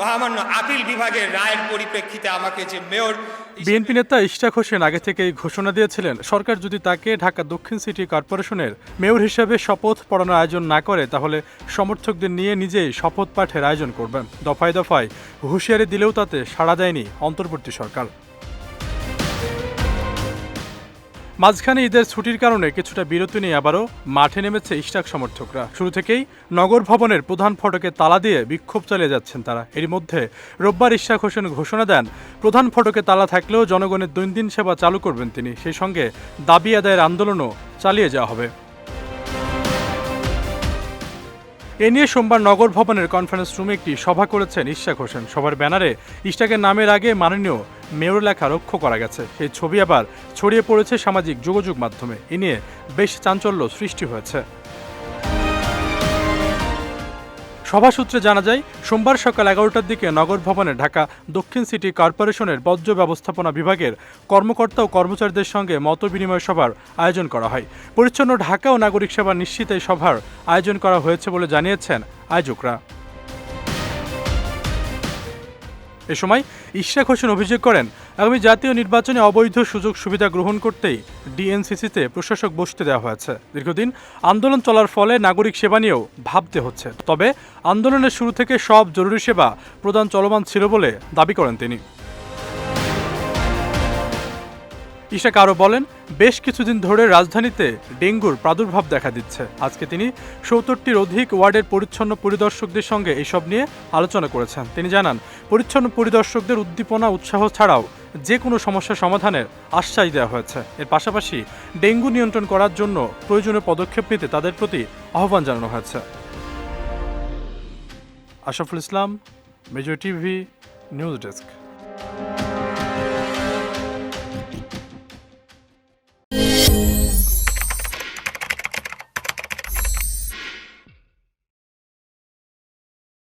মহামান্য বিভাগের রায়ের পরিপ্রেক্ষিতে আমাকে যে মেয়র বিএনপি নেতা ইশরাক হোসেন আগে থেকেই ঘোষণা দিয়েছিলেন, সরকার যদি তাকে ঢাকা দক্ষিণ সিটি কর্পোরেশনের মেয়র হিসেবে শপথ পড়ানোর আয়োজন না করে, তাহলে সমর্থকদের নিয়ে নিজেই শপথ পাঠের আয়োজন করবেন। দফায় দফায় হুঁশিয়ারি দিলেও তাতে সাড়া দেয়নি অন্তর্বর্তী সরকার। মাঝখানে ঈদের ছুটির কারণে কিছুটা বিরতি নিয়ে আবারও মাঠে নেমেছে ইস্টাক সমর্থকরা। শুরু থেকেই নগর ভবনের প্রধান ফটকে তালা দিয়ে বিক্ষোভ চালিয়ে যাচ্ছেন তারা। এর মধ্যে রোববার ইশরাক হোসেন ঘোষণা দেন, প্রধান ফটকে তালা থাকলেও জনগণের দৈনন্দিন সেবা চালু করবেন তিনি। সেই সঙ্গে দাবি আদায়ের আন্দোলনও চালিয়ে যাওয়া হবে। এ নিয়ে সোমবার নগর ভবনের কনফারেন্স রুমে একটি সভা করেছেন ইশাক হোসেন। সভার ব্যানারে ইশাকের নামের আগে মাননীয় মেয়র লেখা লক্ষ্য করা গেছে। সেই ছবি আবার ছড়িয়ে পড়েছে সামাজিক যোগাযোগ মাধ্যমে। এ নিয়ে বেশ চাঞ্চল্য সৃষ্টি হয়েছে। সভা সূত্রে জানা যায়, সোমবার সকাল এগারোটার দিকে নগর ভবনে ঢাকা দক্ষিণ সিটি কর্পোরেশনের বর্জ্য ব্যবস্থাপনা বিভাগের কর্মকর্তা ও কর্মচারীদের সঙ্গে মত বিনিময় সভার আয়োজন করা হয়। পরিচ্ছন্ন ঢাকা ও নাগরিক সেবা নিশ্চিত এই সভার আয়োজন করা হয়েছে বলে জানিয়েছেন আয়োজকরা। এ সময় ইশরাক হোসেন অভিযোগ করেন, আগামী জাতীয় নির্বাচনে অবৈধ সুযোগ সুবিধা গ্রহণ করতেই ডিএনসিসিতে প্রশাসক বসতে দেওয়া হয়েছে। দীর্ঘদিন আন্দোলন চলার ফলে নাগরিক সেবা নিয়েও ভাবতে হচ্ছে। তবে আন্দোলনের শুরু থেকে সব জরুরি সেবা প্রদান চলমান ছিল বলে দাবি করেন তিনি। ইশাক আরও বলেন, বেশ কিছুদিন ধরে রাজধানীতে ডেঙ্গুর প্রাদুর্ভাব দেখা দিচ্ছে। আজকে তিনি সত্তরটির অধিক ওয়ার্ডের পরিচ্ছন্ন পরিদর্শকদের সঙ্গে এসব নিয়ে আলোচনা করেছেন। তিনি জানান, পরিচ্ছন্ন পরিদর্শকদের উদ্দীপনা, উৎসাহ ছাড়াও যে কোনো সমস্যা সমাধানের আশ্বাস দেওয়া হয়েছে। এর পাশাপাশি ডেঙ্গু নিয়ন্ত্রণ করার জন্য প্রয়োজনীয় পদক্ষেপ নিতে তাদের প্রতি আহ্বান জানানো হয়েছে। Ashraful Islam, major TV, news desk.